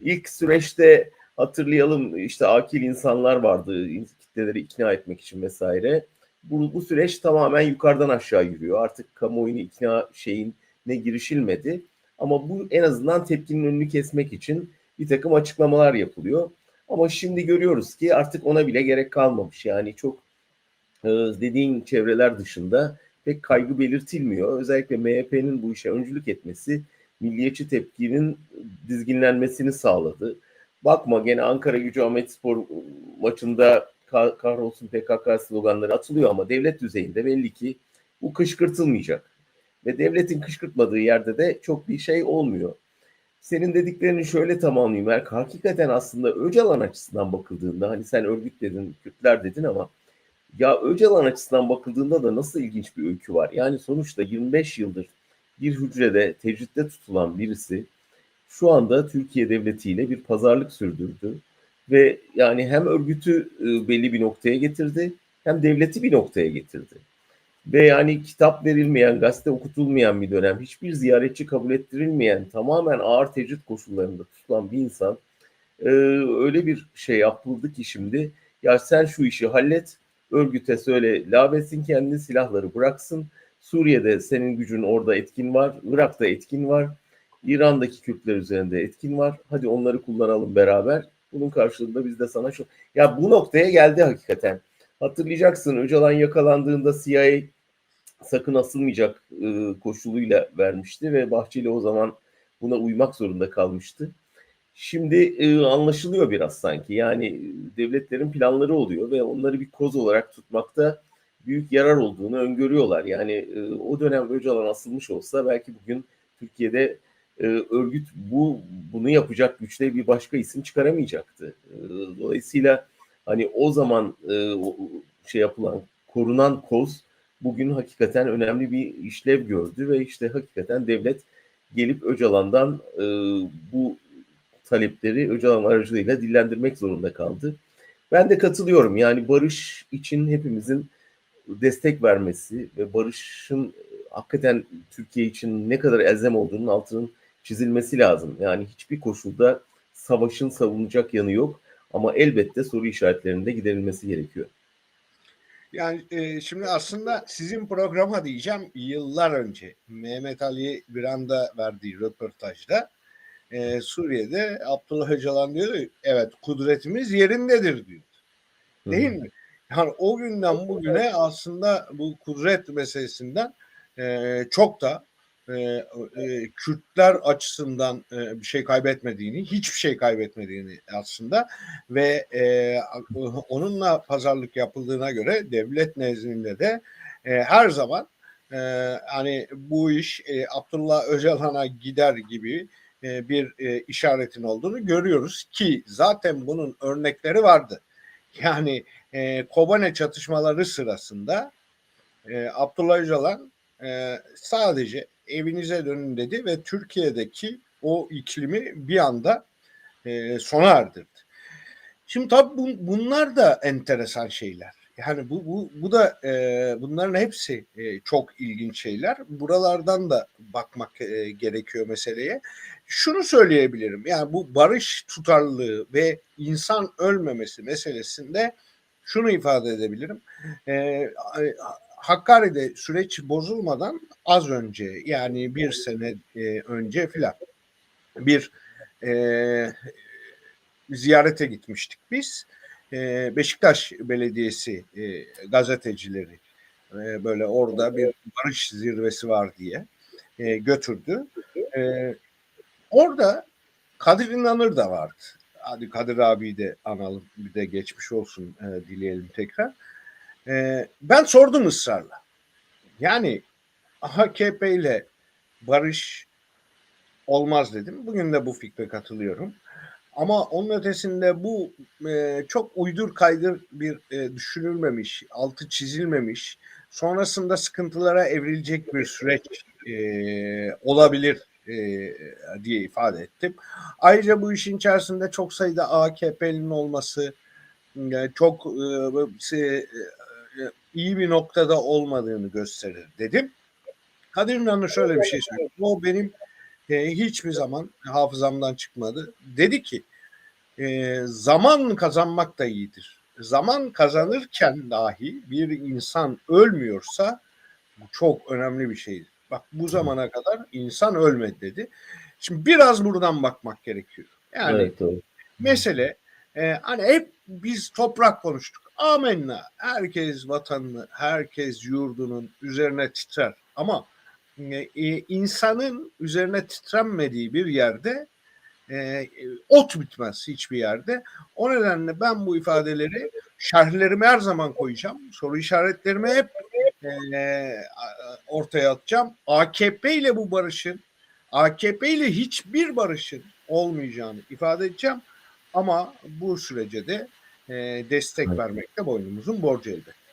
ilk süreçte hatırlayalım işte akil insanlar vardı kitleleri ikna etmek için vesaire. Bu, bu süreç tamamen yukarıdan aşağı yürüyor. Artık kamuoyunu ikna şeyin ne girişilmedi. Ama bu en azından tepkinin önünü kesmek için bir takım açıklamalar yapılıyor. Ama şimdi görüyoruz ki artık ona bile gerek kalmamış. Yani çok e, dediğin çevreler dışında pek kaygı belirtilmiyor. Özellikle MHP'nin bu işe öncülük etmesi milliyetçi tepkinin dizginlenmesini sağladı. Bakma gene Ankara Gücü Ahmet Spor maçında kahrolsun PKK sloganları atılıyor ama devlet düzeyinde belli ki bu kışkırtılmayacak. Ve devletin kışkırtmadığı yerde de çok bir şey olmuyor. Senin dediklerini şöyle tamamlayayım Erk. Hakikaten aslında Öcalan açısından bakıldığında hani sen örgüt dedin, Kürtler dedin ama ya Öcalan açısından bakıldığında da nasıl ilginç bir öykü var. Yani sonuçta 25 yıldır bir hücrede tecritte tutulan birisi şu anda Türkiye devletiyle bir pazarlık sürdürdü. Ve yani hem örgütü e, belli bir noktaya getirdi hem devleti bir noktaya getirdi. Ve yani kitap verilmeyen, gazete okutulmayan bir dönem, hiçbir ziyaretçi kabul ettirilmeyen, tamamen ağır tecrit koşullarında tutulan bir insan e, öyle bir şey yapıldı ki şimdi ya sen şu işi hallet, örgüte söyle, labesin kendini silahları bıraksın. Suriye'de senin gücün orada etkin var, Irak'ta etkin var, İran'daki Kürtler üzerinde etkin var. Hadi onları kullanalım beraber. Bunun karşılığında biz de sana şu... Ya bu noktaya geldi hakikaten. Hatırlayacaksın Öcalan yakalandığında CIA sakın asılmayacak e, koşuluyla vermişti ve Bahçeli o zaman buna uymak zorunda kalmıştı. Şimdi e, anlaşılıyor biraz sanki. Yani devletlerin planları oluyor ve onları bir koz olarak tutmakta büyük yarar olduğunu öngörüyorlar. Yani e, o dönem Öcalan asılmış olsa belki bugün Türkiye'de e, örgüt bu bunu yapacak güçte bir başka isim çıkaramayacaktı. E, dolayısıyla hani o zaman e, şey yapılan korunan koz bugün hakikaten önemli bir işlev gördü ve işte hakikaten devlet gelip Öcalan'dan e, bu talepleri Öcalan aracılığıyla dillendirmek zorunda kaldı. Ben de katılıyorum. Yani barış için hepimizin destek vermesi ve barışın hakikaten Türkiye için ne kadar elzem olduğunun altının çizilmesi lazım. Yani hiçbir koşulda savaşın savunacak yanı yok ama elbette soru işaretlerinde giderilmesi gerekiyor. Yani e, şimdi aslında sizin programa diyeceğim yıllar önce Mehmet Ali bir anda verdiği röportajda e, Suriye'de Abdullah Öcalan diyor evet kudretimiz yerindedir diyor. Değil Hı. mi? Yani o günden bugüne aslında bu kudret meselesinden e, çok da e, e, Kürtler açısından e, bir şey kaybetmediğini, hiçbir şey kaybetmediğini aslında ve e, onunla pazarlık yapıldığına göre devlet nezdinde de e, her zaman e, hani bu iş e, Abdullah Öcalan'a gider gibi e, bir e, işaretin olduğunu görüyoruz ki zaten bunun örnekleri vardı. Yani e, Kobane çatışmaları sırasında e, Abdullah Öcalan e, sadece evinize dönün dedi ve Türkiye'deki o iklimi bir anda e, sona erdirdi. Şimdi tabii bu, bunlar da enteresan şeyler. Yani bu bu bu da e, bunların hepsi e, çok ilginç şeyler. Buralardan da bakmak e, gerekiyor meseleye. Şunu söyleyebilirim. Yani bu barış tutarlılığı ve insan ölmemesi meselesinde şunu ifade edebilirim. E, Hakkari'de süreç bozulmadan az önce yani bir sene e, önce filan bir e, ziyarete gitmiştik biz. E, Beşiktaş Belediyesi e, gazetecileri e, böyle orada bir barış zirvesi var diye e, götürdü. Orada Kadir İnanır da vardı. Hadi Kadir abi de analım bir de geçmiş olsun dileyelim tekrar. Ben sordum ısrarla. Yani AKP ile barış olmaz dedim. Bugün de bu fikre katılıyorum. Ama onun ötesinde bu e, çok uydur kaydır bir e, düşünülmemiş, altı çizilmemiş, sonrasında sıkıntılara evrilecek bir süreç e, olabilir e, diye ifade ettim. Ayrıca bu işin içerisinde çok sayıda AKP'nin olması, e, çok e, e, iyi bir noktada olmadığını gösterir dedim. Kadir İnanır şöyle bir şey söyledi. O benim e, hiçbir zaman hafızamdan çıkmadı. Dedi ki e, zaman kazanmak da iyidir. Zaman kazanırken dahi bir insan ölmüyorsa bu çok önemli bir şeydir. Bak bu zamana kadar insan ölmedi dedi. Şimdi biraz buradan bakmak gerekiyor. Yani evet doğru. mesele e, hani hep biz toprak konuştuk. Amenna. Herkes vatanını, herkes yurdunun üzerine titrer. Ama e, e, insanın üzerine titrenmediği bir yerde e, ot bitmez hiçbir yerde. O nedenle ben bu ifadeleri şerhlerime her zaman koyacağım. Soru işaretlerimi hep e, ortaya atacağım. AKP ile bu barışın, AKP ile hiçbir barışın olmayacağını ifade edeceğim. Ama bu sürece de e, destek vermekte boynumuzun borcu elbette.